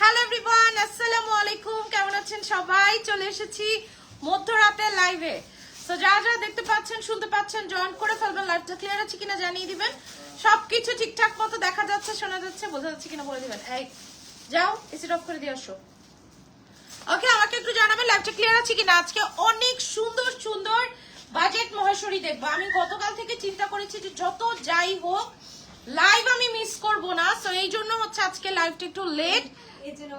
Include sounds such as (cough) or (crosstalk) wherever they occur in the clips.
Hello everyone আসসালামু আলাইকুম, কেমন আছেন সবাই? চলে এসেছি মধ্যরাতে লাইভে তো যারা যারা দেখতে পাচ্ছেন, শুনতে পাচ্ছেন জয়েন করে ফেলবেন লাইভটা ক্লিয়ার আছে কিনা জানিয়ে দিবেন। সবকিছু ঠিকঠাক মতো দেখা যাচ্ছে, শোনা যাচ্ছে, বোঝা যাচ্ছে কিনা বলে দিবেন। এই, যাও এসি অফ করে দিয়ে আসো। ওকে আমাকে একটু জানাবেন লাইভটা ক্লিয়ার আছে কিনা? আজকে অনেক সুন্দর সুন্দর বাজেট মহেশ্বরী দেখব আমি গতকাল থেকে চিন্তা করেছি যে যত যাই হোক লাইভ আমি মিস করব না সো এই জন্য হচ্ছে আজকে লাইভটা একটু লেট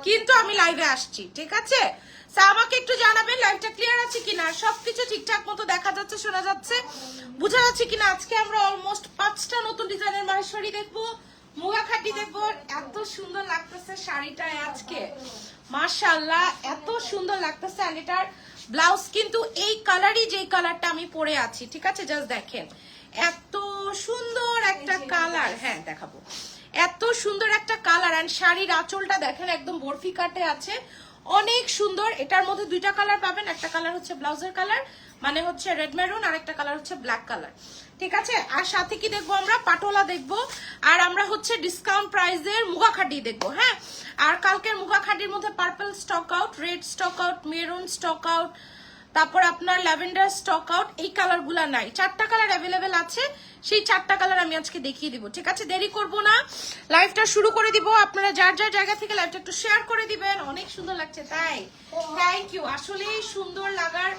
কিন্তু আমি লাইভে আসছি, ঠিক আছে? আমাকে একটু জানাবেন লাইভটা ক্লিয়ার আছে কিনা? সবকিছু ঠিকঠাক মতো দেখা যাচ্ছে, শোনা যাচ্ছে। বোঝা যাচ্ছে কিনা আজকে আমরা অলমোস্ট পাঁচটা নতুন ডিজাইনের মাহেশ্বরী দেখব মুগা খাটি দেখব। এত সুন্দর লাগতেছে শাড়িটা আজকে। মাশাল্লাহ এত সুন্দর লাগতেছে আর এটার ব্লাউজ কিন্তু এই কালারই যে কালারটা আমি পরে আছি ঠিক আছে? জাস্ট দেখেন। এত সুন্দর একটা কালার। হ্যাঁ দেখাবো। এত সুন্দর একটা কালার। অ্যান্ড শাড়ির আঁচলটা দেখেন একদম বরফি কাটে আছে। অনেক সুন্দর। এটার মধ্যে দুইটা কালার পাবেন। একটা কালার হচ্ছে ব্লাউজের কালার মানে হচ্ছে রেড মেরুন আর একটা কালার হচ্ছে ব্ল্যাক কালার ঠিক আছে? আর সাথে কি দেখব আমরা? পাটোলা দেখব। আর আমরা হচ্ছে ডিসকাউন্ট প্রাইসের মুগা খাটি দেখব হ্যাঁ? আর কালকের মুগা খাটির মধ্যে purple stock out red stock out maroon stock out তারপর আপনার ল্যাভেন্ডার স্টক আউট, এই কালারগুলো নাই। চারটা কালার অ্যাভেলেবেল আছে, সেই চারটা কালার আমি আজকে দেখিয়ে দিব, ঠিক আছে? দেরি করব না। লাইভটা শুরু করে দিব, আপনারা যার যার জায়গা থেকে লাইভটা একটু শেয়ার করে দিবেন। অনেক সুন্দর লাগছে, তাই? থ্যাংক ইউ আসলেই সুন্দর লাগার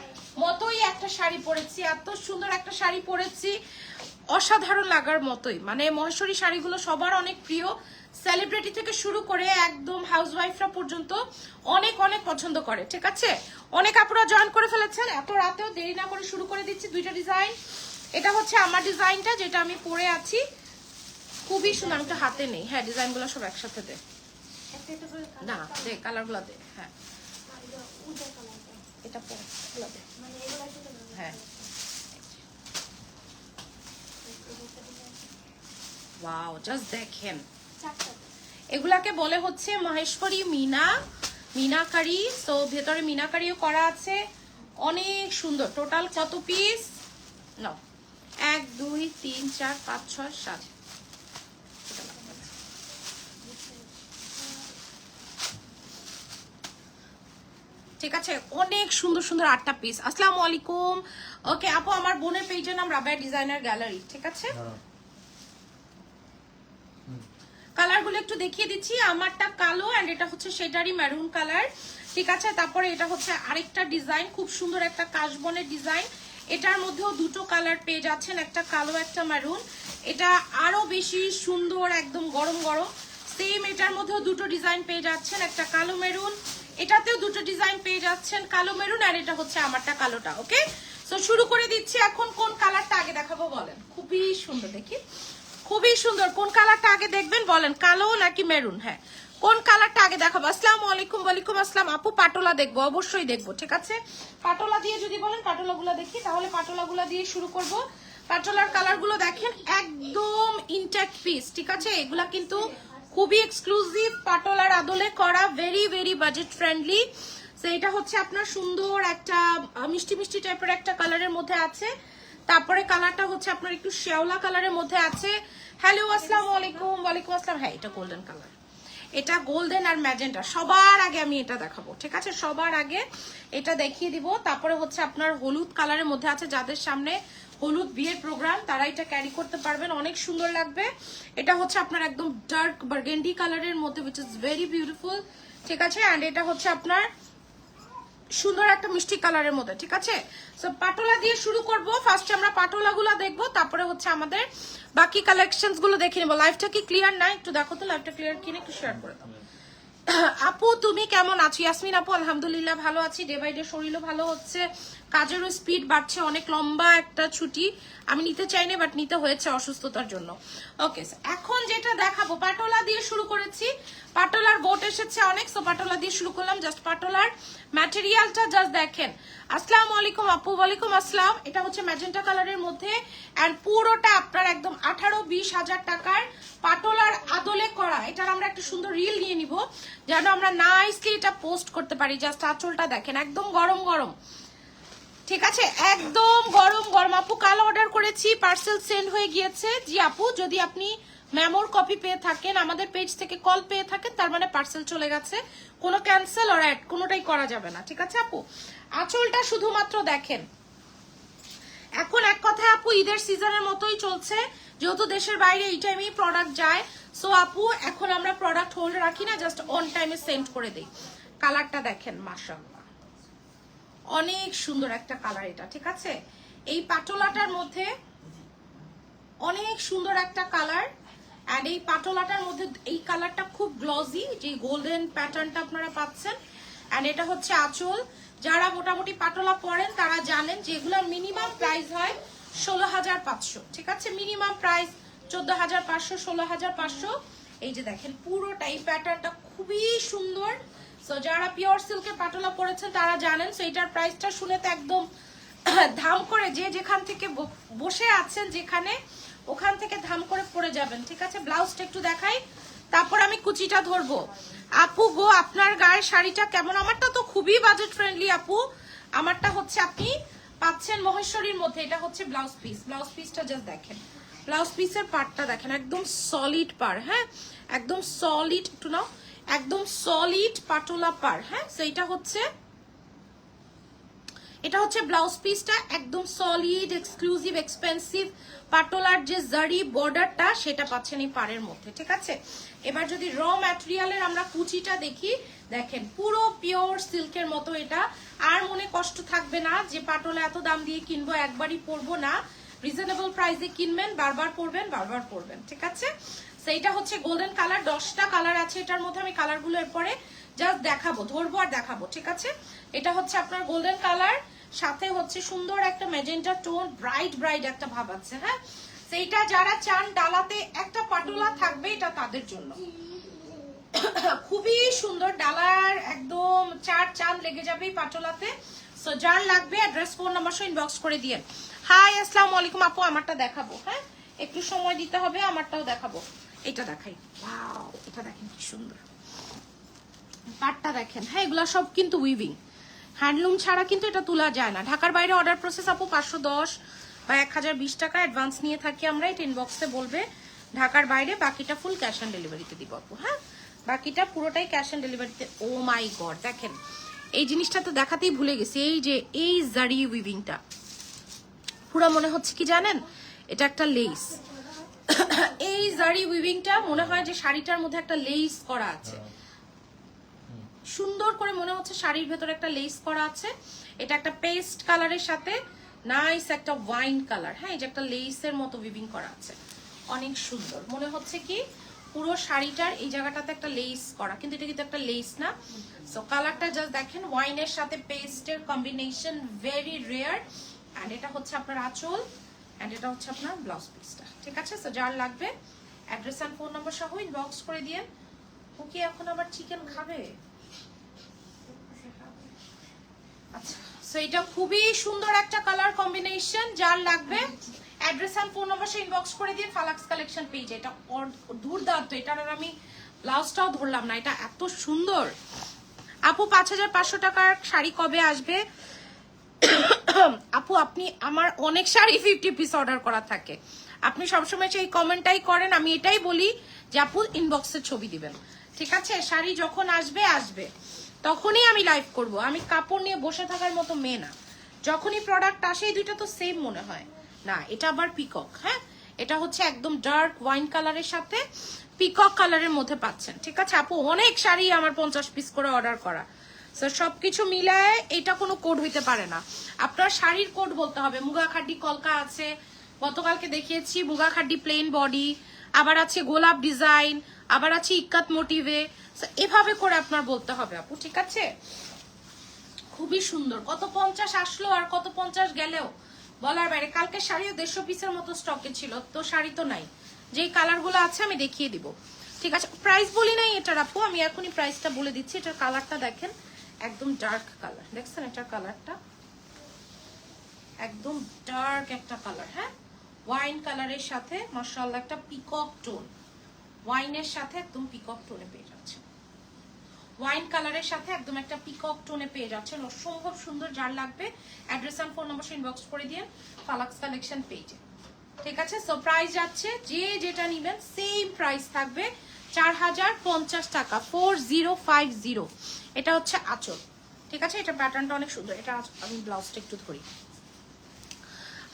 মতোই একটা শাড়ি পরেছি, এত সুন্দর একটা শাড়ি পরেছি, অসাধারণ লাগার মতোই। মানে মহেশ্বরী শাড়িগুলো সবার অনেক প্রিয়। সেলিব্রিটি থেকে শুরু করে একদম হাউসওয়াইফরা পর্যন্ত অনেক অনেক পছন্দ করে ঠিক আছে? অনেক আপুরা জয়েন করে ফেলেছেন। এত রাতেও দেরি না করে শুরু করে দিচ্ছি দুইটা ডিজাইন এটা হচ্ছে আমার ডিজাইনটা যেটা আমি পরে আছি। খুবই সুন্দর আমি তো হাতে নেই। হ্যাঁ ডিজাইনগুলো সব একসাথে দে। না দে কালারগুলো দে হ্যাঁ। এটা দে। হ্যাঁ। ওয়াও জাস্ট দেখেন। এগুলাকে বলে হচ্ছে মহেশ্বরী মিনা, মিনাকারি। তো ভেতরে মিনাকারিও করা আছে। অনেক সুন্দর। টোটাল কত পিস ন এক, দুই, তিন, চার, পাঁচ, ছয়, সাত। ঠিক আছে? অনেক সুন্দর সুন্দর আটটা পিস আসসালামু আলাইকুম। ওকে আপু, আমার বোনের পেজের নাম রাবেয়া ডিজাইনার গ্যালারি ঠিক আছে? নরম। কালারগুলো একটু দেখিয়ে দিচ্ছি। আমারটা কালো অ্যান্ড এটা হচ্ছে সেটারই মেরুন কালার ঠিক আছে? তারপরে এটা হচ্ছে আরেকটা ডিজাইন খুব সুন্দর একটা কাশবনের ডিজাইন এটার মধ্যেও দুটো কালার পেয়ে যাচ্ছেন, একটা কালো, একটা মেরুন এটা আরও বেশি সুন্দর, একদম গরম গরম। সেম এটার মধ্যেও দুটো ডিজাইন পেয়ে যাচ্ছেন, একটা কালো মেরুন এটাতেও দুটো ডিজাইন পেয়ে যাচ্ছেন, কালো মেরুন আর এটা হচ্ছে আমারটা কালোটা ওকে তো শুরু করে দিচ্ছি এখন কোন কালারটা আগে দেখাবো বলেন। খুবই সুন্দর দেখি। খুবই সুন্দর। কোন কালারটা আগে দেখবেন? বলেন, কালো নাকি মেরুন? হ্যাঁ। কোন কালারটা আগে দেখাবো? আসসালাম আলাইকুম, ওয়ালাইকুম আসসালাম। আপু, পাটোলা দেখব, অবশ্যই দেখব, ঠিক আছে? পাটোলা দিয়ে যদি বলেন পাটোলা গুলা দেখি, তাহলে পাটোলা গুলা দিয়ে শুরু করব। পাটোলার কালারগুলো দেখেন, একদম ইনট্যাক্ট পিস ঠিক আছে? এগুলা কিন্তু খুবই এক্সক্লুসিভ পাটোলার আদলে করা ভেরি ভেরি বাজেট ফ্রেন্ডলি তো এটা হচ্ছে আপনার সুন্দর একটা, মিষ্টি মিষ্টি টাইপের একটা কালারের মধ্যে আছে। তারপরে কালারটা হচ্ছে আপনার একটু শ্যাওলা কালারের মধ্যে আছে। হ্যালো আসসালামু আলাইকুম। ওয়ালাইকুম আসসালাম। হ্যাঁ এটা গোল্ডেন কালার এটা গোল্ডেন আর ম্যাজেন্টা সবার আগে আমি এটা দেখাবো, ঠিক আছে? সবার আগে এটা দেখিয়ে দিব। তারপরে হচ্ছে আপনার হলুদ কালারের মধ্যে আছে। যাদের সামনে হলুদ বিয়ের প্রোগ্রাম তারা এটা ক্যারি করতে পারবেন। অনেক সুন্দর লাগবে। এটা হচ্ছে আপনার একদম ডার্ক বার্গেন্ডি কালারের মধ্যে উইচ ইজ ভেরি বিউটিফুল ঠিক আছে? অ্যান্ড এটা হচ্ছে আপনার সুন্দর একটা মিষ্টি কালারের মধ্যে, ঠিক আছে? সো পাটোলা দিয়ে শুরু করব। ফার্স্টে আমরা পাটোলাগুলো গুলো দেখব, তারপরে হচ্ছে আমাদের বাকি কালেকশনসগুলো দেখে নেব। লাইভটা কি ক্লিয়ার না, একটু দেখো তো লাইভটা ক্লিয়ার কিনে একটু শেয়ার করে দাও। আপু, তুমি কেমন আছো? ইয়াসমিন আপু, আলহামদুলিল্লাহ ভালো আছি। ডে বাই ডে শরীরও ভালো হচ্ছে। কাজেরও স্পিড বাড়ছে। অনেক লম্বা একটা ছুটি। আমি নিতে চাইনি বাট নিতে হয়েছে অসুস্থতার জন্য। ওকে এখন যেটা দেখাবো, পাটোলা দিয়ে শুরু করেছি। পাটোলার বোট এসেছে অনেক সো পাটোলা দিয়ে শুরু করলাম। জাস্ট পাটোলার ম্যাটেরিয়ালটা জাস্ট দেখেন। আসসালামু আলাইকুম আপু, ওয়ালাইকুম আসসালাম। এটা হচ্ছে ম্যাজেন্টা কালারের মধ্যে। অ্যান্ড পুরোটা আপনার একদম আঠারো বিশ হাজার টাকার পাটোলার আদলে করা। এটার আমরা একটা সুন্দর রিল নিয়ে নিব, যেন আমরা নাইসলি এটা পোস্ট করতে পারি। জাস্ট আঁচলটা দেখেন, একদম গরম গরম। ঠিক আছে? একদম গরম গরম। আপু, কাল অর্ডার করেছি পার্সেল সেন্ড হয়ে গিয়েছে। জি আপু, যদি আপনি মেমোর কপি পেয়ে থাকেন, আমাদের পেজ থেকে কল পেয়ে থাকেন, তার মানে পার্সেল চলে গেছে। কোনো ক্যান্সেল আর অ্যাড কোনোটাই করা যাবে না, ঠিক আছে আপু? আঁচলটা শুধুমাত্র দেখেন। এখন এক কথায় আপু, ঈদের সিজনের মতোই চলছে, যেহেতু দেশের বাইরে এই টাইমেই প্রোডাক্ট যায় সো আপু, এখন আমরা প্রোডাক্ট হোল্ড রাখি না জাস্ট অন টাইমে সেন্ড করে দেই। কালারটা দেখেন, মাশাআল্লাহ। অনেক সুন্দর একটা কালার এটা, ঠিক আছে? এই পাটোলাটার মধ্যে অনেক সুন্দর একটা কালার অ্যান্ড এই পাটোলাটার মধ্যে এই কালারটা খুব গ্লজি যে গোল্ডেন প্যাটার্নটা আপনারা পাচ্ছেন। অ্যান্ড এটা হচ্ছে আঁচল। যারা মোটামুটি পাটলা পরেন, তারা জানেন যে এগুলোর মিনিমাম প্রাইস হয় ষোলো হাজার পাঁচশো। ঠিক আছে? মিনিমাম প্রাইস চোদ্দ হাজার পাঁচশো, ষোলো হাজার পাঁচশো। এই যে দেখেন পুরোটা এই প্যাটার্নটা খুবই সুন্দর। সো যারা পিওর সিল্কের পাটলা পরেছেন, তারা জানেন সো এটার প্রাইসটা শুনে তো একদম (clears throat) ধাম করে যে যেখান থেকে বসে আছেন যেখানে ওখান থেকে ধাম করে পরে যাবেন, ঠিক আছে? ব্লাউজটা একটু দেখাই। তারপর আমি কুচিটা ধরবো। আপু গো, আপনার গায়ের শাড়িটা কেমন? আমারটা তো খুবই বাজেট ফ্রেন্ডলি আপু। আমারটা হচ্ছে আপনি পাচ্ছেন মহেশ্বরীর মধ্যে। এটা হচ্ছে ব্লাউজ পিস ব্লাউজ পিসটা জাস্ট দেখেন। ব্লাউজ পিসের পার্টটা দেখেন। একদম সলিড পার হ্যাঁ? একদম সলিড একটু নাও। একদম সলিড পাটোলা পার হ্যাঁ? সেইটা হচ্ছে এটা হচ্ছে ব্লাউজ পিসটা, একদম সলিড এক্সক্লুসিভ এক্সপেন্সিভ পাটোলার যে জারি বর্ডারটা সেটা পাচ্ছেন এই পাড়ের মধ্যে, ঠিক আছে? এবার যদি র ম্যাটেরিয়ালের আমরা কুচিটা দেখি, দেখেন, পুরো পিওর সিল্কের মতো এটা। আর মনে কষ্ট থাকবে না যে পাটোলা এত দাম দিয়ে কিনবো, একবারই পরবো না। রিজনেবল প্রাইসে কিনবেন, বারবার পরবেন বারবার পরবেন, ঠিক আছে? সেইটা হচ্ছে গোল্ডেন কালার দশটা কালার আছে এটার মধ্যে, আমি কালারগুলো এরপরে জাস্ট দেখাবো, ধরবো আর দেখাবো, ঠিক আছে? এটা হচ্ছে আপনার গোল্ডেন কালার সাথে হচ্ছে সুন্দর একটা মেজেন্টা টোন ব্রাইট ব্রাইট একটা ভাব আছে হ্যাঁ? সেইটা যারা চান, ডালাতে একটা পাটোলা থাকবে, এটা তাদের জন্য। খুবই সুন্দর ডালার একদম চার চাঁদ লেগে যাবে পাটোলাতে। সো যার লাগবে অ্যাড্রেস ফোন নাম্বার সহ ইনবক্স করে দিয়েন হাই আসসালামু আলাইকুম আপু, আমারটা দেখাবো হ্যাঁ? একটু সময় দিতে হবে, আমারটাও দেখাবো। এটা দেখাই। এটা দেখেন কি সুন্দর। পাটটা দেখেন। হ্যাঁ এগুলো সব কিন্তু উইভিং হ্যান্ডলুম ছাড়া কিন্তু এটা তোলা যায় না। ঢাকার বাইরে অর্ডার প্রসেস আপু পাঁচশো দশ বা এক হাজার বিশ টাকা অ্যাডভান্স নিয়ে থাকি আমরা, এটা ইনবক্সে বলবে। ঢাকার বাইরে বাকিটা ফুল ক্যাশ অন ডেলিভারিতে দিব আপু হ্যাঁ? বাকিটা পুরোটাই ক্যাশ অন ডেলিভারিতে ও মাই গড দেখেন। এই জিনিসটা তো দেখাতেই ভুলে গেছি। এই যে, এই জারি উইভিংটা পুরো মনে হচ্ছে কি জানেন? এটা একটা লেস (coughs) এই জারি উইভিংটা মনে হয় যে শাড়িটার মধ্যে একটা লেস করা আছে। সুন্দর করে মনে হচ্ছে শাড়ির ভেতরে একটা লেস করা আছে। এটা একটা পেস্ট কালারের সাথে নাইস একটা ওয়াইন কালার হ্যাঁ যে একটা লেসের মতো উইভিং করা আছে। অনেক সুন্দর। মনে হচ্ছে কি পুরো শাড়িটার এই জায়গাটাতে একটা লেস করা, কিন্তু এটা কিন্তু একটা লেস না। সো কালারটা জাস্ট দেখেন ওয়াইনের সাথে পেস্টের কম্বিনেশন ভেরি রেয়ার অ্যান্ড এটা হচ্ছে আপনার আঁচল অ্যান্ড এটা হচ্ছে আপনার ব্লাউজ পিসটা ঠিক আছে? সো যার লাগবে অ্যাড্রেস অ্যান্ড ফোন নাম্বার সহ ইনবক্স করে দিয়ে ও কি এখন আবার চিকেন খাবে? সো এটা খুবই সুন্দর একটা কালার কম্বিনেশন যার লাগবে অ্যাড্রেস আর ফোন নাম্বার সে ইনবক্স করে দিয়ে ফালাক্স কালেকশন পেজ এটা অর- দুর্দান্ত আর আমি ব্লাউজটাও ধরলাম না, এটা এত সুন্দর। আপু, পাঁচ হাজার পাঁচশো টাকার শাড়ি কবে আসবে? (coughs) আপু, আপনি আমার অনেক শাড়ি ফিফটি পিস অর্ডার করা থাকে। আপনি সবসময় সেই কমেন্টটাই করেন, আমি এটাই বলি যে আপু ইনবক্সের ছবি দিবেন। ঠিক আছে? শাড়ি যখন আসবে আসবে। তখনই আমি লাইভ করব। আমি কাপড় নিয়ে বসে থাকার মতো মেয়ে না। যখনই প্রোডাক্ট আসে, এই দুইটা তো সেম মনে হয়। না, এটা আবার পিকক হ্যাঁ? এটা হচ্ছে একদম ডার্ক ওয়াইন কালারের সাথে পিকক কালারের মধ্যে পাচ্ছেন। ঠিক আছে, আপু? অনেক শাড়ি আমার পঞ্চাশ পিস করে অর্ডার করা। সো সবকিছু মিলায় এটা কোনো কোড হইতে পারে না। আপনার শাড়ির কোড বলতে হবে। মুগা খাড্ডি কলকা আছে। গতকালকে দেখিয়েছি মুগা খাড্ডি প্লেন বডি আবার আছে গোলাপ ডিজাইন আবার আছে ইক্কাত মোটিভে এভাবে করে আপনার বলতে হবে আপু, ঠিক আছে? খুবই সুন্দর। কত পঞ্চাশ আসলো আর কত পঞ্চাশ গেলেও? বলার বাইরে, কালকে শাড়িও দেড়শো পিসের মতো স্টকে ছিল, তো শাড়ি তো নাই। যেই কালারগুলো আছে আমি দেখিয়ে দিব। ঠিক আছে প্রাইস বলি নাই এটার আপু, আমি এখনই প্রাইসটা বলে দিচ্ছি। এটার কালারটা দেখেন, একদম ডার্ক কালার দেখছেন এটার কালারটা একদম ডার্ক একটা কালার হ্যাঁ? ওয়াইন কালারের সাথে মার্শাল্লাহ একটা পিকক টোন ওয়াইনের সাথে একদম পিকক টোনে পেয়ে যাচ্ছে। ওয়াইন কালারের সাথে একদম একটা পিকক টোনে পেয়ে যাচ্ছেন অসম্ভব সুন্দর যার লাগবে address and phone number inbox করে দিয়ে ফালাক্স কালেকশন পেজে ঠিক আছে? সো প্রাইস যাচ্ছে, যে যেটা নেবেন সেম প্রাইস থাকবে চার হাজার পঞ্চাশ টাকা ফোর জিরো ফাইভ জিরো এটা হচ্ছে আঁচল। ঠিক আছে? এটা প্যাটার্নটা অনেক সুন্দর। এটা আমি ব্লাউজটা একটু ধরি।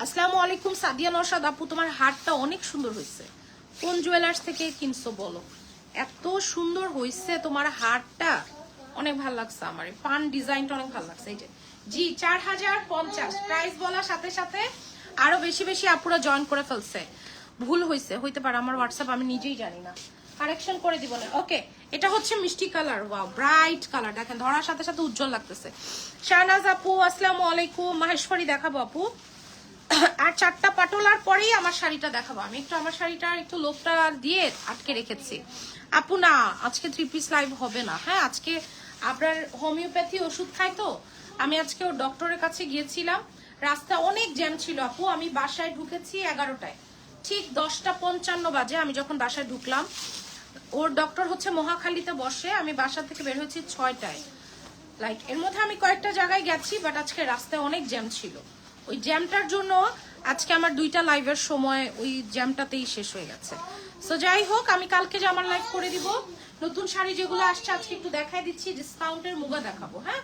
আসসালামু আলাইকুম, সাদিয়া নরসাদ আপু, তোমার হারটা অনেক সুন্দর হয়েছে। কোন জুয়েলার্স থেকে কিনছো বলো? এত সুন্দর হয়েছে তোমার হারটা। অনেক ভালো লাগছে আমার। পান ডিজাইনটা অনেক ভালো লাগছে, এই যে। জি, চার হাজার পঞ্চাশ। প্রাইস বলার সাথে সাথে আরও বেশি বেশি আপুরা জয়েন করে ফেলছে। ভুল হয়েছে হইতে পারে আমার হোয়াটসঅ্যাপ আমি নিজেই জানি না। কারেকশন করে দিব না। ওকে এটা হচ্ছে মিষ্টি কালার ওয়াও ব্রাইট কালার দেখেন, ধরার সাথে সাথে উজ্জ্বল লাগতেছে। শাহনাজ আপু, আসসালামু আলাইকুম। মাহেশ্বরী দেখাবো আপু। আর চারটা পাটোলার পরেই আমার শাড়িটা দেখাবো। আমি একটু আমার শাড়িটা একটু লোকটা দিয়ে আটকে রেখেছি। আপু, না, আজকে থ্রি পিস লাইভ হবে না। হ্যাঁ আজকে আপনার হোমিওপ্যাথি ওষুধ খাই তো। আমি আজকে ওর ডক্টরের কাছে গিয়েছিলাম। রাস্তা অনেক জ্যাম ছিল, আপু। আমি বাসায় ঢুকেছি এগারোটায়। ঠিক দশটা পঞ্চান্ন বাজে আমি যখন বাসায় ঢুকলাম, ওর ডক্টর হচ্ছে মহাখালীতে বসে। আমি বাসা থেকে বের হয়েছি ছয়টায়। লাইক এর মধ্যে আমি কয়েকটা জায়গায় গেছি বাট আজকে রাস্তায় অনেক জ্যাম ছিল। ওই জ্যামটার জন্য আজকে আমার দুইটা লাইভের সময় ওই জ্যামটাতেই শেষ হয়ে গেছে। সো যাই হোক, আমি কালকে যে আমার লাইভ করে দিব। নতুন শাড়ি যেগুলো আসছে, আজকে একটু দেখাই দিচ্ছি ডিসকাউন্টের মুগা দেখাবো হ্যাঁ?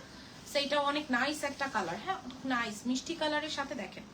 সেইটা অনেক নাইস একটা কালার হ্যাঁ? নাইস মিষ্টি কালারের সাথে দেখেন।